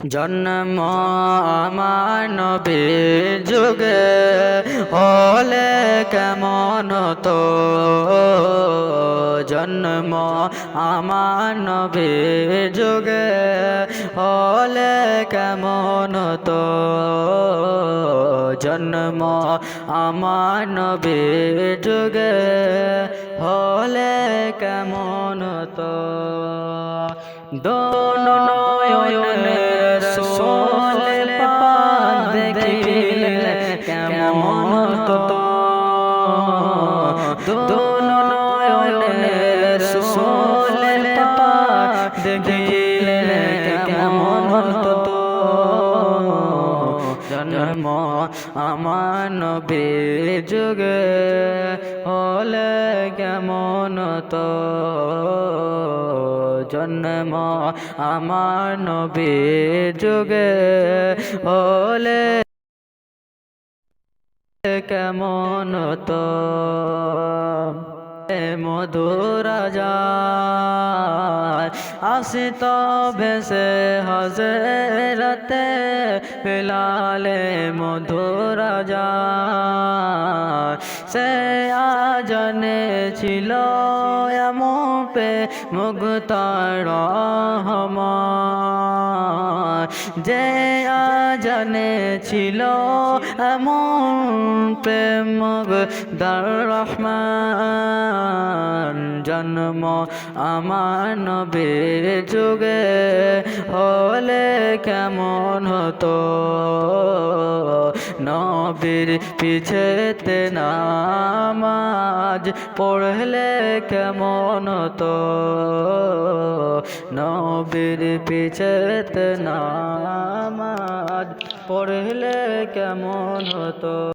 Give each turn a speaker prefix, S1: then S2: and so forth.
S1: জন্ম আমার নবীর যুগে হলে কেমন তো জন্ম আমার নবীর যুগে হলে কেমন তো জন্ম আমার নবীর যুগে হলে কেমন তো দোনো কেমন তো দোনো নয়নের সোলে পাক দেখিলে কেমন তো জন্ম আমার নবীর যুগে হলে কেমন তো জন্ম আমার নবীর যুগে হলে কেমন তো? মধুরা যায় আসিত ভেসে হজরতে পেলালে মধুরা যায় সে আজনে ছিল এমন পে মুক্তার রহমান। যে আজনে ছিল এমন প্রেম দার রহমান, জন্ম আমার নবীর যুগে হলে কেমন হতো? নবীর পিছেতে নামাজ পড়লে কেমন হতো? নবীর পিছেতে নামাজ পড়লে কেমন হতো?